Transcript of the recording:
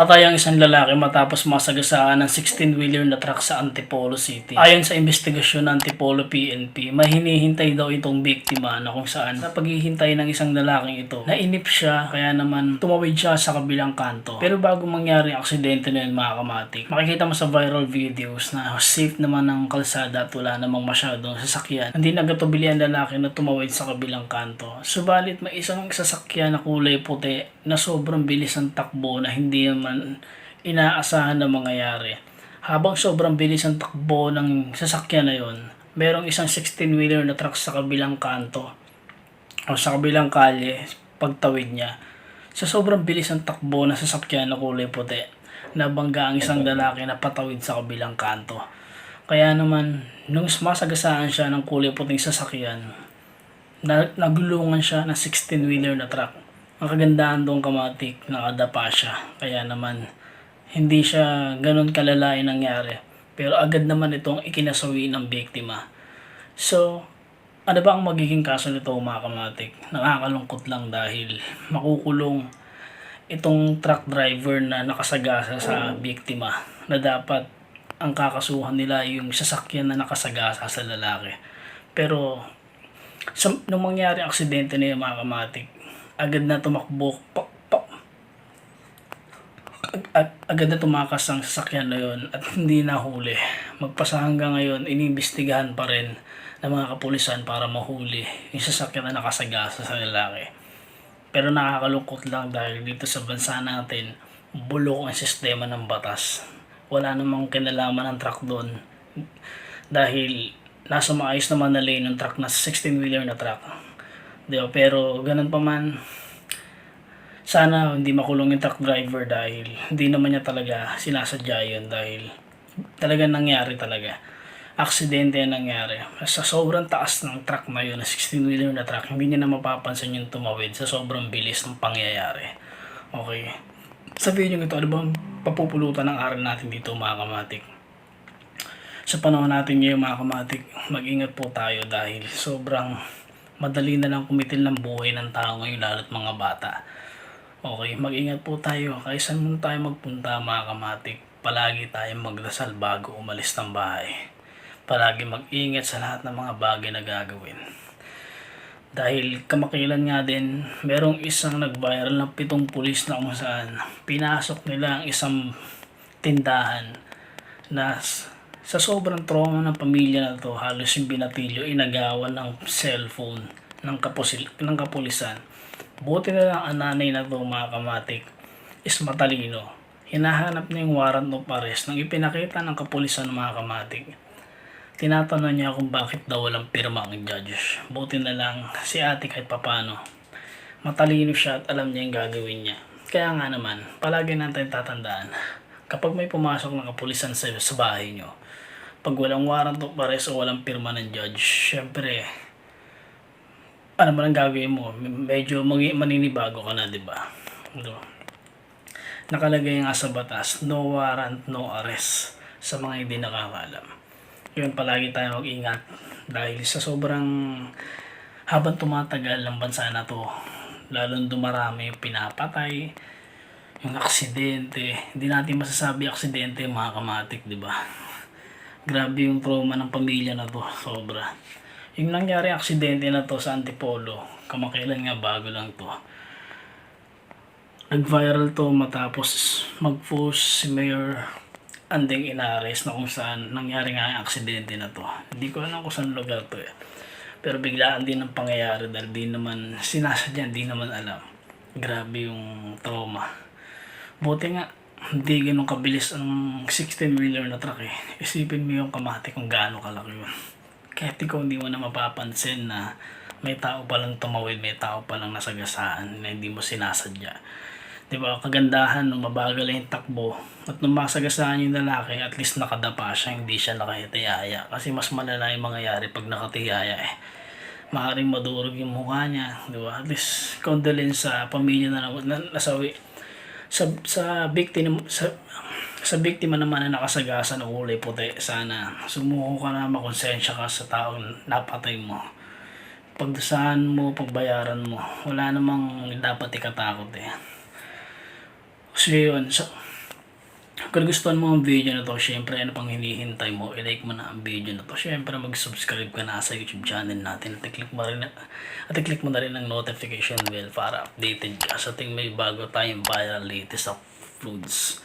Patay ang isang lalaki matapos masagasaan ng 16-wheeler na truck sa Antipolo City. Ayon sa investigasyon ng Antipolo PNP, may daw itong biktima na kung saan sa paghihintay ng isang lalaking ito, nainip siya kaya naman tumawid siya sa kabilang kanto. Pero bago mangyari ang aksidente na yun mga kamatik, makikita mo sa viral videos na safe naman ang kalsada at wala namang masyadong sasakyan. Hindi nagatubili ang lalaki na tumawid sa kabilang kanto. Subalit may isang sasakyan na kulay puti na sobrang bilis ang takbo na hindi naman inaasahan na mangyayari. Habang sobrang bilis ang takbo ng sasakyan na yon, merong isang 16-wheeler na truck sa kabilang kanto o sa kabilang kalye pagtawid niya. Sa sobrang bilis ang takbo ng sasakyan na kulay puti, nabangga ang isang lalaki na patawid sa kabilang kanto. Kaya naman, nung masagasaan siya ng kulay puting sasakyan, na, nagulungan siya ng 16-wheeler na truck. Ang kagandahan doon kamatik, nakadapa siya. Kaya naman, hindi siya ganun kalala yung nangyari. Pero agad naman itong ikinasawi ng biktima. So, ano ba ang magiging kaso nito mga kamatik? Nakakalungkot lang dahil makukulong itong truck driver na nakasagasa sa biktima na dapat ang kakasuhan nila yung sasakyan na nakasagasa sa lalaki. Pero sa, nung mangyari ang aksidente na yun mga kamatik, agad na tumakbo, pa, pa, ag, ag- agad na tumakas ang sasakyan na yun at hindi nahuli. Magpasa hanggang ngayon, iniimbestigahan pa rin ng mga kapulisan para mahuli yung sasakyan na nakasagasa sa lalaki. Pero nakakalungkot lang dahil dito sa bansa natin, bulok ang sistema ng batas. Wala namang kinalaman ng truck doon dahil nasa maayos naman na lane ng truck na 16-wheeler na truck. Di? Pero ganun pa man, sana hindi makulong yung truck driver dahil hindi naman niya talaga sinasadya yun dahil talaga nangyari talaga. Aksidente yung nangyari. Sa sobrang taas ng truck na yun, na 16-wheeler na truck, hindi niya na mapapansin yung tumawid sa sobrang bilis ng pangyayari. Okay. Sa video ito, ano bang papupulutan ng aral natin dito mga kamatik? Sa panahon natin ngayon mga kamatik, mag-ingat po tayo dahil sobrang madali na lang kumitil ng buhay ng tao ngayon lalo't mga bata. Okay, mag-ingat po tayo. Saan mo tayo magpunta mga kamatik, palagi tayong magdasal bago umalis ng bahay. Palagi mag-ingat sa lahat ng mga bagay na gagawin. Dahil kamakilan nga din, merong isang nag-viral ng pitong pulis na kung saan pinasok nila ang isang tindahan na sa sobrang trauma ng pamilya na to, halos yung binatilyo, inagawan ng cellphone ng, kapusil, ng kapulisan. Buti na lang ang nanay na to mga kamatik is matalino. Hinahanap niya yung warrant of arrest nang ipinakita ng kapulisan mga kamatik. Tinatanong niya kung bakit daw walang pirma ang judges. Buti na lang si ate kahit papano. Matalino siya at alam niya yung gagawin niya. Kaya nga naman, palagi natin tatandaan, kapag may pumasok ng kapulisan sa, sa bahay niyo, pag walang warrant of arrest o walang pirma ng judge, syempre, ano man ang gagawin mo, medyo maninibago ka na, di ba? Ano? Nakalagay nga sa batas, no warrant, no arrest sa mga hindi nakakalam. Yun, palagi tayo mag-ingat dahil sa sobrang habang tumatagal ang bansa na to, lalong dumarami yung pinapatay, yung aksidente. Hindi natin masasabi aksidente mga kamatik, di ba? Grabe yung trauma ng pamilya na to, sobra. Yung nangyari aksidente na to sa Antipolo, kamakailan nga bago lang to. Nag-viral to matapos mag-post si Mayor Andeng Inares na kung saan nangyari nga ang aksidente na to. Hindi ko alam kung saan lugar to eh. Pero biglaan din ang pangyayari dahil di naman sinasadya, di naman alam. Grabe yung trauma. Buti nga, hindi ganun kabilis ang 16-wheeler na truck eh. Isipin mo yung kamati kung gaano kalaki yun. Kahit ikaw hindi mo na mapapansin na may tao palang tumawid, may tao palang nasagasaan na hindi mo sinasadya. Ba, kagandahan nung mabagal yung takbo at nung masagasaan yung lalaki, at least nakadapa siya, hindi siya nakahitiyaya. Kasi mas malala yung mangyayari pag nakatiyaya eh. Maaaring madurog yung mukha niya, di ba? At least condolence sa pamilya na, na nasawi. Sa, sa biktima, sa, sa biktima naman na nakasagasa ng kulay puti, sana sumuko ka na makonsensya ka sa taong napatay mo pagdasahan mo, pagbayaran mo, wala namang dapat ikatakot eh. Kasi yun, sa, Kung gustuhan mo ang video na to, syempre ano pang hinihintay mo, i-like mo na ang video na to. Syempre mag-subscribe ka na sa YouTube channel natin at i-click mo rin, at i-click mo na rin ang notification bell para updated ka sa ting may bago tayong viral latest uploads.